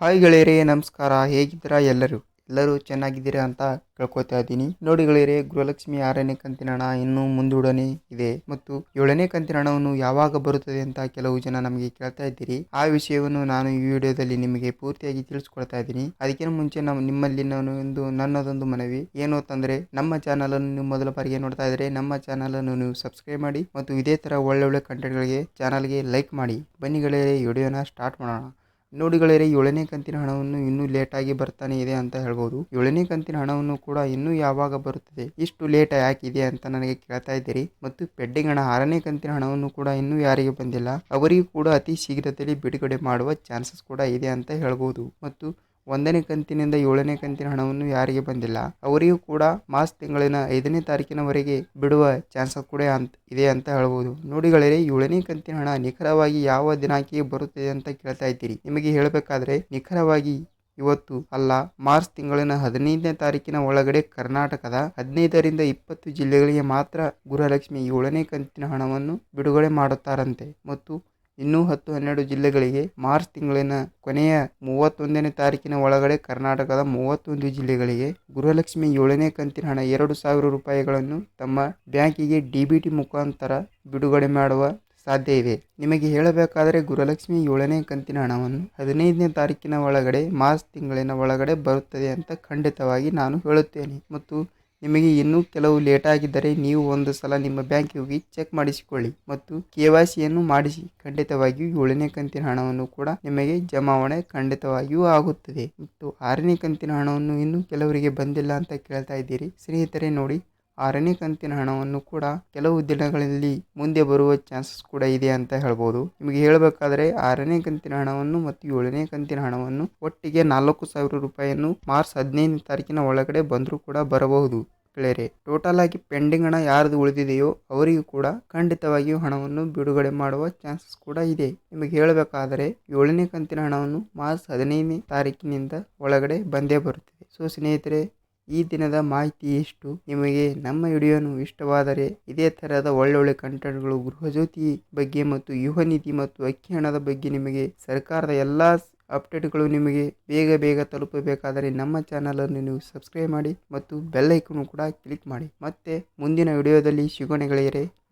Hi ಗೆಳೆಯರೇ, ನಮಸ್ಕಾರ. ಹೇಗಿದ್ದೀರಾ ಎಲ್ಲರೂ? ಎಲ್ಲರೂ ಚೆನ್ನಾಗಿದ್ದೀರಾ ಅಂತ ಕೇಳ್ಕೊತಾ ಇದ್ದೀನಿ. ನೋಡಿ ಗೆಳೆಯರೇ, ಗೃಹಲಕ್ಷ್ಮಿ ಆರನೇ ಕಂತಿನ ಹಣ ಇನ್ನೂ ಮುಂದೂಡನೆ ಇದೆ. ಮತ್ತು ಏಳನೇ ಕಂತಿನ ಹಣವನ್ನು ಯಾವಾಗ ಬರುತ್ತದೆ ಅಂತ ಕೆಲವು ಜನ ನಮಗೆ ಕೇಳ್ತಾ ಇದ್ದೀರಿ. ಆ ವಿಷಯವನ್ನು ನಾನು ಈ ವಿಡಿಯೋದಲ್ಲಿ ನಿಮಗೆ ಪೂರ್ತಿಯಾಗಿ ತಿಳಿಸ್ಕೊಳ್ತಾ ಇದ್ದೀನಿ. ಅದಕ್ಕಿಂತ ಮುಂಚೆ ನಾವು ನಿಮ್ಮಲ್ಲಿ ನಾನು ಒಂದು ನನ್ನದೊಂದು ಮನವಿ. ಏನು ಅಂತಂದ್ರೆ, ನಮ್ಮ ಚಾನಲ್ ಅನ್ನು ನೀವು ಮೊದಲ ಬಾರಿಗೆ ನೋಡ್ತಾ ಇದ್ರೆ, ನಮ್ಮ ಚಾನಲ್ ಅನ್ನು ನೀವು ಸಬ್ಸ್ಕ್ರೈಬ್ ಮಾಡಿ ಮತ್ತು ಇದೇ ತರ ಒಳ್ಳೊಳ್ಳೆ ಕಂಟೆಂಟ್ಗಳಿಗೆ ಚಾನಲ್ಗೆ ಲೈಕ್ ಮಾಡಿ. ಬನ್ನಿ ಗೆಳೆಯರೇ ವಿಡಿಯೋನ ಸ್ಟಾರ್ಟ್ ಮಾಡೋಣ. ನೋಡಿ ಗೆಳೆಯರೇ ಏಳನೇ ಕಂತಿನ ಹಣವನ್ನು ಇನ್ನೂ ಲೇಟಾಗಿ ಬರ್ತಾನೆ ಇದೆ ಅಂತ ಹೇಳ್ಬೋದು. ಏಳನೇ ಕಂತಿನ ಹಣವನ್ನು ಕೂಡ ಇನ್ನೂ ಯಾವಾಗ ಬರುತ್ತದೆ? ಇಷ್ಟು ಲೇಟ್ ಯಾಕಿದೆ ಅಂತ ನನಗೆ ಕೇಳ್ತಾ ಇದ್ದೀರಿ. ಮತ್ತು ಪೆಡ್ಡಿಂಗ್ ಹಣ, ಆರನೇ ಕಂತಿನ ಹಣವನ್ನು ಕೂಡ ಇನ್ನೂ ಯಾರಿಗೆ ಬಂದಿಲ್ಲ? ಅವರಿಗೂ ಕೂಡ ಅತಿ ಶೀಘ್ರದಲ್ಲಿ ಬಿಡುಗಡೆ ಮಾಡುವ ಚಾನ್ಸಸ್ ಕೂಡ ಇದೆ ಅಂತ ಹೇಳ್ಬೋದು. ಮತ್ತು ಒಂದನೇ ಕಂತಿನಿಂದ ಏಳನೇ ಕಂತಿನ ಹಣವನ್ನು ಯಾರಿಗೆ ಬಂದಿಲ್ಲ? ಅವರಿಗೂ ಕೂಡ ಮಾರ್ಚ್ ತಿಂಗಳಿನ ಐದನೇ ತಾರೀಕಿನವರೆಗೆ ಬಿಡುವ ಚಾನ್ಸಸ್ ಕೂಡ ಅಂತ, ಇದೆ ಅಂತ ಹೇಳ್ಬೋದು. ನೋಡಿಗಳೇ ಏಳನೇ ಕಂತಿನ ಹಣ ನಿಖರವಾಗಿ ಯಾವ ದಿನಾಂಕಿಗೆ ಬರುತ್ತದೆ ಅಂತ ಕೇಳ್ತಾ ಇದ್ದೀರಿ. ನಿಮಗೆ ಹೇಳಬೇಕಾದ್ರೆ, ನಿಖರವಾಗಿ ಇವತ್ತು ಅಲ್ಲ, ಮಾರ್ಚ್ ತಿಂಗಳಿನ ಹದಿನೈದನೇ ತಾರೀಕಿನ ಒಳಗಡೆ ಕರ್ನಾಟಕದ ಹದಿನೈದರಿಂದ ಇಪ್ಪತ್ತು ಜಿಲ್ಲೆಗಳಿಗೆ ಮಾತ್ರ ಗೃಹಲಕ್ಷ್ಮಿ ಏಳನೇ ಕಂತಿನ ಹಣವನ್ನು ಬಿಡುಗಡೆ ಮಾಡುತ್ತಾರಂತೆ. ಮತ್ತು ಇನ್ನೂ ಹತ್ತು ಹನ್ನೆರಡು ಜಿಲ್ಲೆಗಳಿಗೆ ಮಾರ್ಚ್ ತಿಂಗಳಿನ ಕೊನೆಯ ಮೂವತ್ತೊಂದನೇ ತಾರೀಕಿನ ಒಳಗಡೆ ಕರ್ನಾಟಕದ ಮೂವತ್ತೊಂದು ಜಿಲ್ಲೆಗಳಿಗೆ ಗೃಹಲಕ್ಷ್ಮಿ ಏಳನೇ ಕಂತಿನ ಹಣ ಎರಡು ಸಾವಿರ ರೂಪಾಯಿಗಳನ್ನು ತಮ್ಮ ಬ್ಯಾಂಕಿಗೆ ಡಿ ಬಿ ಟಿ ಮುಖಾಂತರ ಬಿಡುಗಡೆ ಮಾಡುವ ಸಾಧ್ಯ ಇದೆ. ನಿಮಗೆ ಹೇಳಬೇಕಾದರೆ ಗೃಹಲಕ್ಷ್ಮಿ ಏಳನೇ ಕಂತಿನ ಹಣವನ್ನು ಹದಿನೈದನೇ ತಾರೀಕಿನ ಒಳಗಡೆ ಮಾರ್ಚ್ ತಿಂಗಳಿನ ಒಳಗಡೆ ಬರುತ್ತದೆ ಅಂತ ಖಂಡಿತವಾಗಿ ನಾನು ಹೇಳುತ್ತೇನೆ. ಮತ್ತು ನಿಮಗೆ ಇನ್ನೂ ಕೆಲವು ಲೇಟ್ ಆಗಿದ್ದರೆ ನೀವು ಒಂದು ಸಲ ನಿಮ್ಮ ಬ್ಯಾಂಕಿಗೆ ಹೋಗಿ ಚೆಕ್ ಮಾಡಿಸಿಕೊಳ್ಳಿ ಮತ್ತು ಕೆ ವೈ ಸಿಯನ್ನು ಮಾಡಿಸಿ. ಖಂಡಿತವಾಗಿಯೂ ಏಳನೇ ಕಂತಿನ ಹಣವನ್ನು ಕೂಡ ನಿಮಗೆ ಜಮಾವಣೆ ಖಂಡಿತವಾಗಿಯೂ ಆಗುತ್ತದೆ. ಮತ್ತು ಆರನೇ ಕಂತಿನ ಹಣವನ್ನು ಇನ್ನೂ ಕೆಲವರಿಗೆ ಬಂದಿಲ್ಲ ಅಂತ ಕೇಳ್ತಾ ಇದ್ದೀರಿ. ಸ್ನೇಹಿತರೆ, ನೋಡಿ ಆರನೇ ಕಂತಿನ ಹಣವನ್ನು ಕೂಡ ಕೆಲವು ದಿನಗಳಲ್ಲಿ ಮುಂದೆ ಬರುವ ಚಾನ್ಸಸ್ ಕೂಡ ಇದೆ ಅಂತ ಹೇಳ್ಬೋದು. ನಿಮಗೆ ಹೇಳಬೇಕಾದ್ರೆ ಆರನೇ ಕಂತಿನ ಹಣವನ್ನು ಮತ್ತು ಏಳನೇ ಕಂತಿನ ಹಣವನ್ನು ಒಟ್ಟಿಗೆ ನಾಲ್ಕು ಸಾವಿರ ರೂಪಾಯಿಯನ್ನು ಮಾರ್ಚ್ ಹದಿನೈದನೇ ತಾರೀಕಿನ ಒಳಗಡೆ ಬಂದರೂ ಕೂಡ ಬರಬಹುದು. ಗೆಳೆಯರೆ, ಟೋಟಲ್ ಆಗಿ ಪೆಂಡಿಂಗ್ ಹಣ ಯಾರ್ದು ಉಳಿದಿದೆಯೋ ಅವರಿಗೂ ಕೂಡ ಖಂಡಿತವಾಗಿಯೂ ಹಣವನ್ನು ಬಿಡುಗಡೆ ಮಾಡುವ ಚಾನ್ಸಸ್ ಕೂಡ ಇದೆ. ನಿಮಗೆ ಹೇಳಬೇಕಾದರೆ ಏಳನೇ ಕಂತಿನ ಹಣವನ್ನು ಮಾರ್ಚ್ ಹದಿನೈದನೇ ತಾರೀಕಿನಿಂದ ಒಳಗಡೆ ಬಂದೇ ಬರುತ್ತದೆ. ಸೊ, ಸ್ನೇಹಿತರೆ ಈ ದಿನದ ಮಾಹಿತಿ ಇಷ್ಟು ನಿಮಗೆ ನಮ್ಮ ವಿಡಿಯೋನು ಇಷ್ಟವಾದರೆ ಇದೇ ಥರದ ಒಳ್ಳೊಳ್ಳೆ ಕಂಟೆಂಟ್ಗಳು, ಗೃಹಜ್ಯೋತಿ ಬಗ್ಗೆ ಮತ್ತು ಯುವ ನಿಧಿ ಮತ್ತು ಅಕ್ಕಿ ಹಣದ ಬಗ್ಗೆ ನಿಮಗೆ, ಸರ್ಕಾರದ ಎಲ್ಲ ಅಪ್ಡೇಟ್ಗಳು ನಿಮಗೆ ಬೇಗ ಬೇಗ ತಲುಪಬೇಕಾದರೆ ನಮ್ಮ ಚಾನಲನ್ನು ನೀವು ಸಬ್ಸ್ಕ್ರೈಬ್ ಮಾಡಿ ಮತ್ತು ಬೆಲ್ಲೈಕನ್ನು ಕೂಡ ಕ್ಲಿಕ್ ಮಾಡಿ. ಮತ್ತೆ ಮುಂದಿನ ವಿಡಿಯೋದಲ್ಲಿ ಸಿಗೋಣ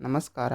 ನಮಸ್ಕಾರ.